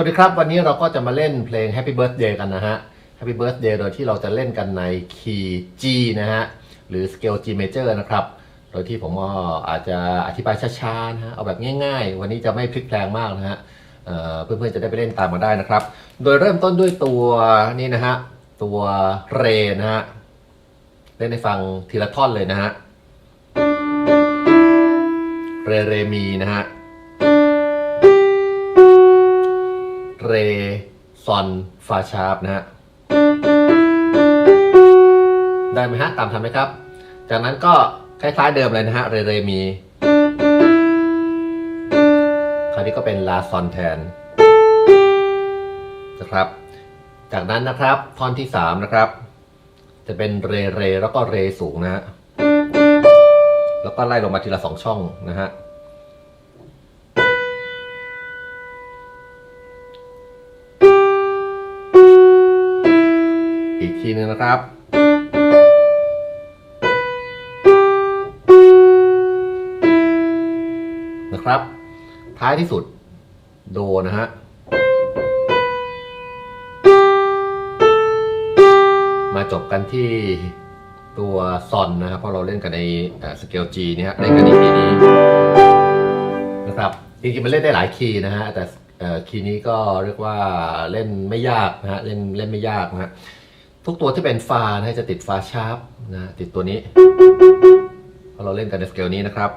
วัสดีครับ วันนี้เราก็จะมาเล่นเพลง Happy Birthday กันนะฮะ Happy Birthday โดยที่เราจะเล่นกันในคีย์ G นะฮะ หรือ Scale G Major นะครับ โดยที่ผมก็อาจจะอธิบายช้าๆนะฮะ เอาแบบง่ายๆ วันนี้จะไม่พลิกแพลงมากนะฮะเเพื่อนๆจะได้ไปเล่นตามมาได้นะครับ โดยเริ่มต้นด้วยตัวนี่นะฮะ ตัวเรนะฮะ เล่นให้ฟังทีละท่อนเลยนะฮะ เรเรมีนะฮะ เร ซอน ฟาชาร์ปนะฮะ ได้ไหมฮะ ตามทันไหมครับ จากนั้นก็คล้ายๆเดิมเลยนะฮะ เร เร มี คราวนี้ก็เป็นลาซอนแทน นะครับ จากนั้นนะครับ ท่อนที่ 3 นะครับ จะเป็นเร เร แล้วก็เรสูงนะฮะ แล้วก็ไล่ลงมาทีละสองช่องนะฮะ อีกทีหนึงนะครับ นะครับ ท้ายที่สุด โดนะฮะ มาจบกันที่ตัวซอนนะครับเพราะเราเล่นกันในสเกล G เนี่ยฮะเล่นกันในคีย์นี้นะครับจริงๆมันเล่นได้หลายคีย์นะฮะแต่อ่อคีย์นี้ก็เรียกว่าเล่นไม่ยากนะฮะเล่นเล่นไม่ยากนะฮะ ทุกตัวที่เป็นฟานะจะติดฟาชาร์ปนะติดตัวนี้พอเราเล่นกันในสเกลนี้นะครับ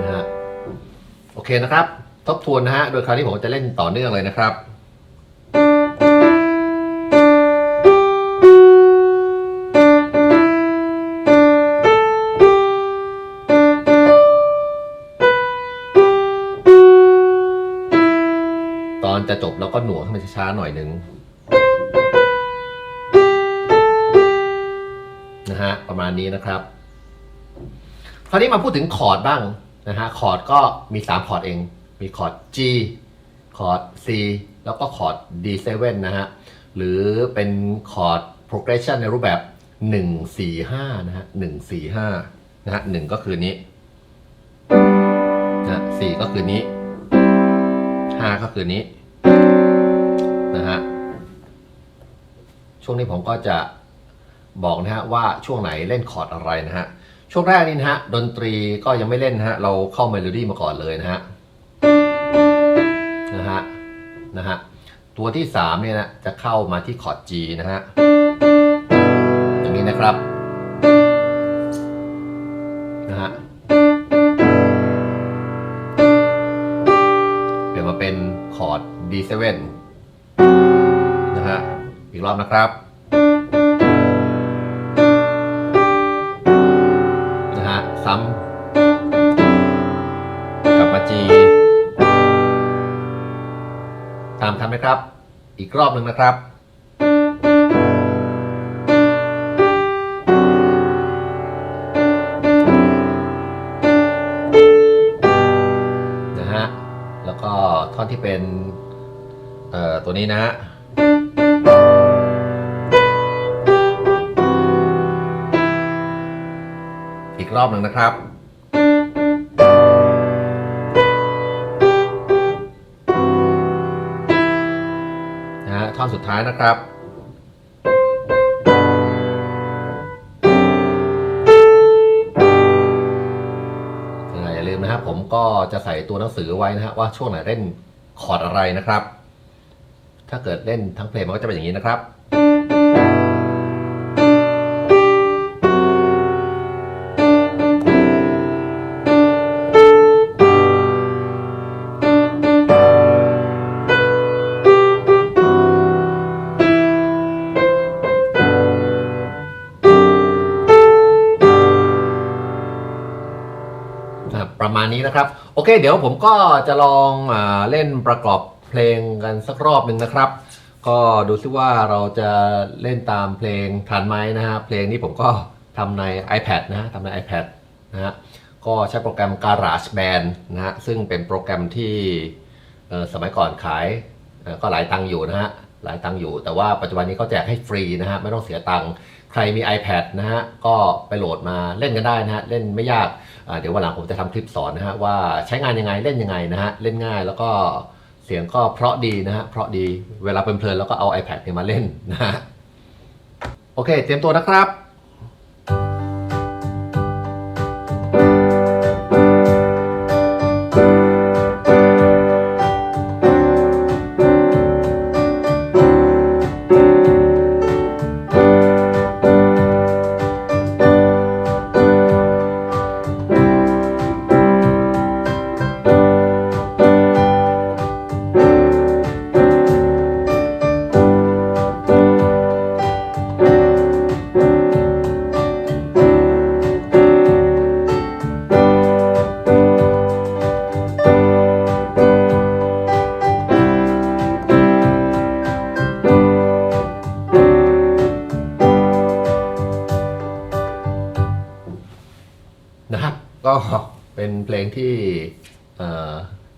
นะฮะ โอเคนะครับ ทบทวนนะฮะ โดยคราวนี้ผมจะเล่นต่อเนื่องเลยนะครับ จะจบเราก็หน่วงให้มันช้าๆหน่อยหนึ่งนะฮะประมาณนี้นะครับ คราวนี้มาพูดถึงคอร์ดบ้างนะฮะคอร์ดก็มี 3 คอร์ดเอง มีคอร์ด G คอร์ด C แล้วก็คอร์ด D7 นะฮะ หรือเป็นคอร์ด progression ในรูปแบบ 1 4 5 นะฮะ 1 4 5 นะฮะ 1 ก็คือนี้นะ4ก็คือนี้ 5 ก็คือนี้ นะฮะช่วงนี้ผมก็จะบอกนะฮะว่าช่วงไหนเล่นคอร์ดอะไรนะฮะช่วงแรกนี่นะฮะดนตรีก็ยังไม่เล่นนะฮะเราเข้าเมโลดี้มาก่อนเลยนะฮะนะฮะนะฮะตัวที่สามเนี่ยนะจะเข้ามาที่คอร์ด G นะฮะอย่างนี้นะครับ คอร์ด D7 นะฮะ อีกรอบนะครับ นะฮะ ซ้ำกลับมา G ตามทันไหมครับ อีกรอบหนึ่งนะครับ อนที่เป็นเอ่อตัวนี้นะฮะอีกรอบหนึ่งนะครับ นะฮะท่อนสุดท้ายนะครับอ่าอย่าลืมนะครับผมก็จะใส่ตัวหนังสือไว้นะฮะว่าช่วงไหนเล่น คอร์ดอะไรนะครับ ถ้าเกิดเล่นทั้งเพลงมันก็จะเป็นอย่างนี้นะครับ ณนี้นะครับ โอเค เดี๋ยวผมก็จะลองอเล่นประกอบเพลงกันสักรอบหนึ่งนะครับ ก็ดูซิว่าเราจะเล่นตามเพลงทันไหมนะฮะเพลงนี้ผมก็ทำใน iPad นะฮะทำใน iPad นะฮะก็ใช้โปรแกรม GarageBand นะฮะซึ่งเป็นโปรแกรมที่สมัยก่อนขายก็หลายตังค์อยู่นะฮะหลายตังค์อยู่ แต่ว่าปัจจุบันนี้เขาแจกให้ฟรีนะฮะไม่ต้องเสียตังค์ ใครมี iPad นะฮะก็ไปโหลดมาเล่นกันได้นะฮะเล่นไม่ยากอ่าเดี๋ยววันหลังผมจะทำคลิปสอนนะฮะว่าใช้งานยังไงเล่นยังไงนะฮะเล่นง่ายแล้วก็เสียงก็เพราะดีนะฮะเพราะดีเวลาเพลินๆแล้วก็เอา iPad เนี่ยมาเล่นนะฮะโอเค เตรียมตัวนะครับ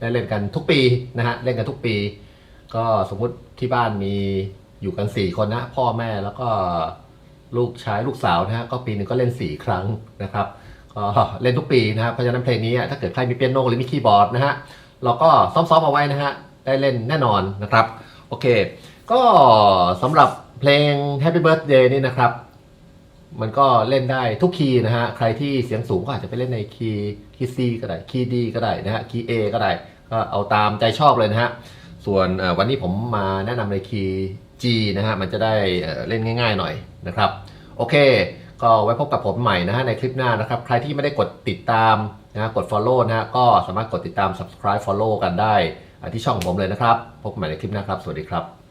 ได้เล่นกันทุกปีนะฮะเล่นกันทุกปี ก็สมมุติที่บ้านมีอยู่กัน 4 คนนะ พ่อแม่แล้วก็ลูกชายลูกสาวนะฮะก็ปีหนึ่งก็เล่น 4 ครั้งนะครับก็เล่นทุกปีนะครับเพราะฉะนั้นเพลงนี้ถ้าเกิดใครมีเปียโนหรือมีคีย์บอร์ดนะฮะเราก็ซ้อมๆเอาไว้นะฮะได้เล่นแน่นอนนะครับ โอเค ก็สำหรับเพลง Happy Birthday นี่นะครับ มันก็เล่นได้ทุกคีย์นะฮะ ใครที่เสียงสูงก็อาจจะไปเล่นในคีย์คีย์ C ก็ได้ คีย์ D ก็ได้นะฮะ คีย์ A ก็ได้ ก็เอาตามใจชอบเลยนะฮะ ส่วนวันนี้ผมมาแนะนำในคีย์ G นะฮะ มันจะได้เล่นง่าย ๆหน่อยนะครับ โอเค ก็ไว้พบกับผมใหม่นะฮะในคลิปหน้านะครับ ใครที่ไม่ได้กดติดตามนะฮะกด follow นะฮะ ก็สามารถกดติดตาม subscribe follow กันได้ที่ช่องผมเลยนะครับ พบกันใหม่ในคลิปหน้าครับ สวัสดีครับ